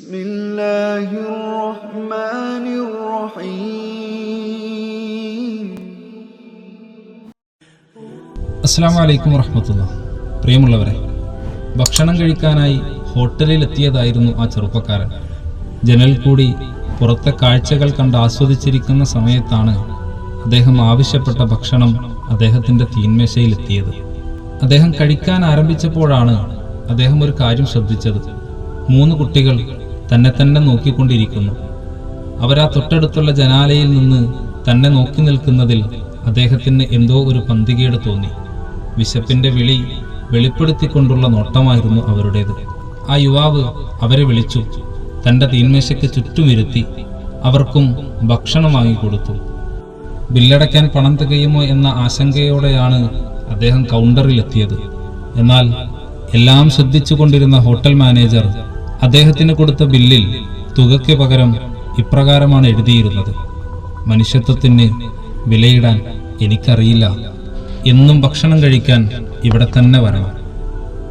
بسم الله الرحمن الرحيم അസ്സാം വലൈക്കും വറഹമത്തുള്ള പ്രിയമുള്ളവരെ ഭക്ഷണം കഴിക്കാനായി ഹോട്ടലിൽ എത്തിയതായിരുന്നു ആ ചെറുപ്പക്കാരൻ ജനൽ കൂടി പുറത്തെ കാഴ്ചകൾ കണ്ട് ആസ്വദിച്ചിരിക്കുന്ന സമയത്താണ് അദ്ദേഹം ആവശ്യപ്പെട്ട ഭക്ഷണം അദ്ദേഹത്തിന്റെ തീന്മേശയിൽ എത്തിയത് അദ്ദേഹം കഴിക്കാൻ ആരംഭിച്ചപ്പോഴാണ് അദ്ദേഹം ഒരു കാര്യം ശ്രദ്ധിച്ചത് മൂന്ന് കുട്ടികൾ തന്നെ തന്നെ നോക്കിക്കൊണ്ടിരിക്കുന്നു. അവരാ തൊട്ടടുത്തുള്ള ജനാലയിൽ നിന്ന് തന്നെ നോക്കി നിൽക്കുന്നതിൽ അദ്ദേഹത്തിന് എന്തോ ഒരു പന്തികേട് തോന്നി. വിശപ്പിന്റെ വിളി വെളിപ്പെടുത്തിക്കൊണ്ടുള്ള നോട്ടമായിരുന്നു അവരുടേത്. ആ യുവാവ് അവരെ വിളിച്ചു. തന്റെ തീന്മേശയ്ക്ക് ചുറ്റുമിരുത്തി അവർക്കും ഭക്ഷണം വാങ്ങിക്കൊടുത്തു. ബില്ലടയ്ക്കാൻ പണം തികയുമോ എന്ന ആശങ്കയോടെയാണ് അദ്ദേഹം കൗണ്ടറിലെത്തിയത്. എന്നാൽ എല്ലാം ശ്രദ്ധിച്ചുകൊണ്ടിരുന്ന ഹോട്ടൽ മാനേജർ അദ്ദേഹത്തിന് കൊടുത്ത ബില്ലിൽ തുകയ്ക്ക് പകരം ഇപ്രകാരമാണ് എഴുതിയിരുന്നത്. മനുഷ്യത്വത്തിന് വിലയിടാൻ എനിക്കറിയില്ല. എന്നും ഭക്ഷണം കഴിക്കാൻ ഇവിടെ തന്നെ വരണം.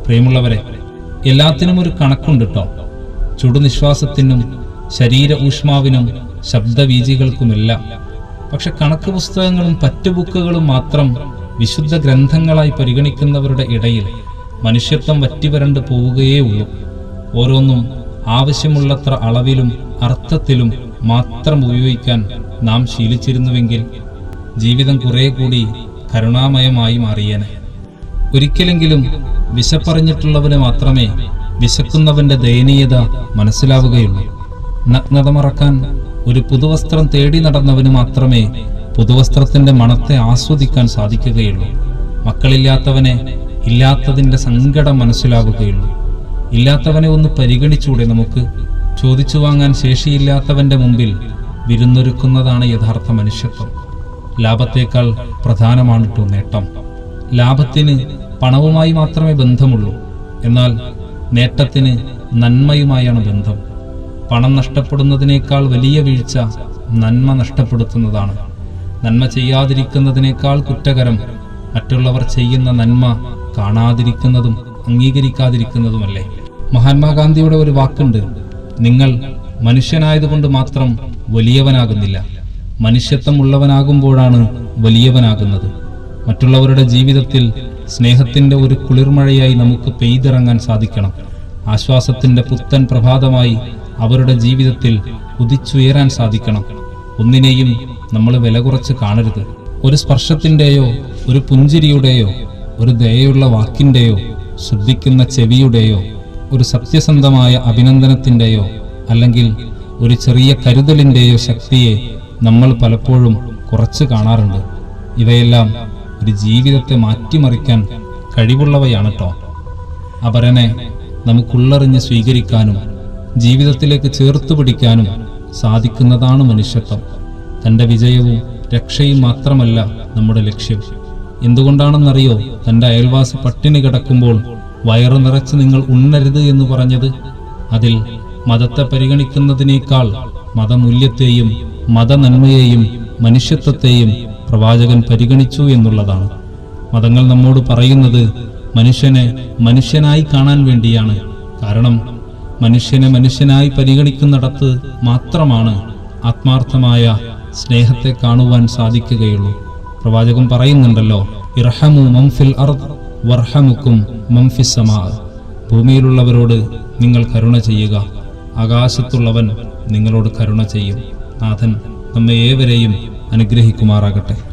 പ്രിയമുള്ളവരെ എല്ലാത്തിനും ഒരു കണക്കുണ്ട് കേട്ടോ ചുടുനിശ്വാസത്തിനും ശരീര ഊഷ്മാവിനും ശബ്ദവീജികൾക്കുമെല്ലാം പക്ഷെ കണക്ക് പുസ്തകങ്ങളും പറ്റുബുക്കുകളും മാത്രം വിശുദ്ധ ഗ്രന്ഥങ്ങളായി പരിഗണിക്കുന്നവരുടെ ഇടയിൽ മനുഷ്യത്വം വറ്റിവരണ്ട് പോവുകയേ ഉള്ളൂ. ഓരോന്നും ആവശ്യമുള്ളത്ര അളവിലും അർത്ഥത്തിലും മാത്രം ഉപയോഗിക്കാൻ നാം ശീലിച്ചിരുന്നുവെങ്കിൽ ജീവിതം കുറെ കൂടി കരുണാമയമായി മാറിയേനെ. ഒരിക്കലെങ്കിലും വിശപ്പറിഞ്ഞിട്ടുള്ളവന് മാത്രമേ വിശക്കുന്നവന്റെ ദയനീയത മനസ്സിലാവുകയുള്ളൂ. നഗ്നത മറക്കാൻ ഒരു പുതുവസ്ത്രം തേടി നടന്നവന് മാത്രമേ പുതുവസ്ത്രത്തിന്റെ മണത്തെ ആസ്വദിക്കാൻ സാധിക്കുകയുള്ളൂ. മക്കളില്ലാത്തവനെ ഇല്ലാത്തതിന്റെ സങ്കടം മനസ്സിലാവുകയുള്ളൂ. ഇല്ലാത്തവനെ ഒന്ന് പരിഗണിച്ചൂടെ നമുക്ക്? ചോദിച്ചു വാങ്ങാൻ ശേഷിയില്ലാത്തവന്റെ മുമ്പിൽ വിരുന്നൊരുക്കുന്നതാണ് യഥാർത്ഥ മനുഷ്യത്വം. ലാഭത്തേക്കാൾ പ്രധാനമാണ് ടു നേട്ടം. ലാഭത്തിന് പണവുമായി മാത്രമേ ബന്ധമുള്ളൂ. എന്നാൽ നേട്ടത്തിന് നന്മയുമായാണ് ബന്ധം. പണം നഷ്ടപ്പെടുന്നതിനേക്കാൾ വലിയ വീഴ്ച നന്മ നഷ്ടപ്പെടുത്തുന്നതാണ്. നന്മ ചെയ്യാതിരിക്കുന്നതിനേക്കാൾ കുറ്റകരം മറ്റുള്ളവർ ചെയ്യുന്ന നന്മ കാണാതിരിക്കുന്നതും അംഗീകരിക്കാതിരിക്കുന്നതുമല്ലേ? മഹാത്മാഗാന്ധിയുടെ ഒരു വാക്കുണ്ട്. നിങ്ങൾ മനുഷ്യനായതുകൊണ്ട് മാത്രം വലിയവനാകുന്നില്ല. മനുഷ്യത്വം ഉള്ളവനാകുമ്പോഴാണ് വലിയവനാകുന്നത്. മറ്റുള്ളവരുടെ ജീവിതത്തിൽ സ്നേഹത്തിന്റെ ഒരു കുളിർമഴയായി നമുക്ക് പെയ്തിറങ്ങാൻ സാധിക്കണം. ആശ്വാസത്തിന്റെ പുത്തൻ പ്രഭാതമായി അവരുടെ ജീവിതത്തിൽ ഉദിച്ചുയരാൻ സാധിക്കണം. ഒന്നിനെയും നമ്മൾ വില കുറച്ച് കാണരുത്. ഒരു സ്പർശത്തിന്റെയോ ഒരു പുഞ്ചിരിയുടെയോ ഒരു ദയയുള്ള വാക്കിന്റെയോ ശ്രദ്ധിക്കുന്ന ചെവിയുടെയോ ഒരു സത്യസന്ധമായ അഭിനന്ദനത്തിന്റെയോ അല്ലെങ്കിൽ ഒരു ചെറിയ കരുതലിന്റെയോ ശക്തിയെ നമ്മൾ പലപ്പോഴും കുറച്ച് കാണാറുണ്ട്. ഇവയെല്ലാം ഒരു ജീവിതത്തെ മാറ്റിമറിക്കാൻ കഴിവുള്ളവയാണ് കേട്ടോ അപരനെ നമുക്കുള്ളറിഞ്ഞ് സ്വീകരിക്കാനും ജീവിതത്തിലേക്ക് ചേർത്ത് പിടിക്കാനും സാധിക്കുന്നതാണ് മനുഷ്യത്വം. തന്റെ വിജയവും രക്ഷയും മാത്രമല്ല നമ്മുടെ ലക്ഷ്യം. എന്തുകൊണ്ടാണെന്നറിയോ? തന്റെ അയൽവാസി പട്ടിണി കിടക്കുമ്പോൾ വയറു നിറച്ച് നിങ്ങൾ ഉണ്ണരുത് എന്ന് പറഞ്ഞത് അതിൽ മതത്തെ പരിഗണിക്കുന്നതിനേക്കാൾ മതമൂല്യത്തെയും മതനന്മയെയും മനുഷ്യത്വത്തെയും പ്രവാചകൻ പരിഗണിച്ചു എന്നുള്ളതാണ്. മതങ്ങൾ നമ്മോട് പറയുന്നത് മനുഷ്യനെ മനുഷ്യനായി കാണാൻ വേണ്ടിയാണ്. കാരണം മനുഷ്യനെ മനുഷ്യനായി പരിഗണിക്കുന്നിടത്ത് മാത്രമാണ് ആത്മാർത്ഥമായ സ്നേഹത്തെ കാണുവാൻ സാധിക്കുകയുള്ളൂ. പ്രവാചകൻ പറയുന്നുണ്ടല്ലോ ഇർഹമു മംഫിൽ അർദ്. വർഹമുക്കും മംഫിസമാ ഭൂമിയിലുള്ളവരോട് നിങ്ങൾ കരുണ ചെയ്യുക. ആകാശത്തുള്ളവൻ നിങ്ങളോട് കരുണ ചെയ്യും. നാഥൻ നമ്മെ ഏവരെയും അനുഗ്രഹിക്കുമാറാകട്ടെ.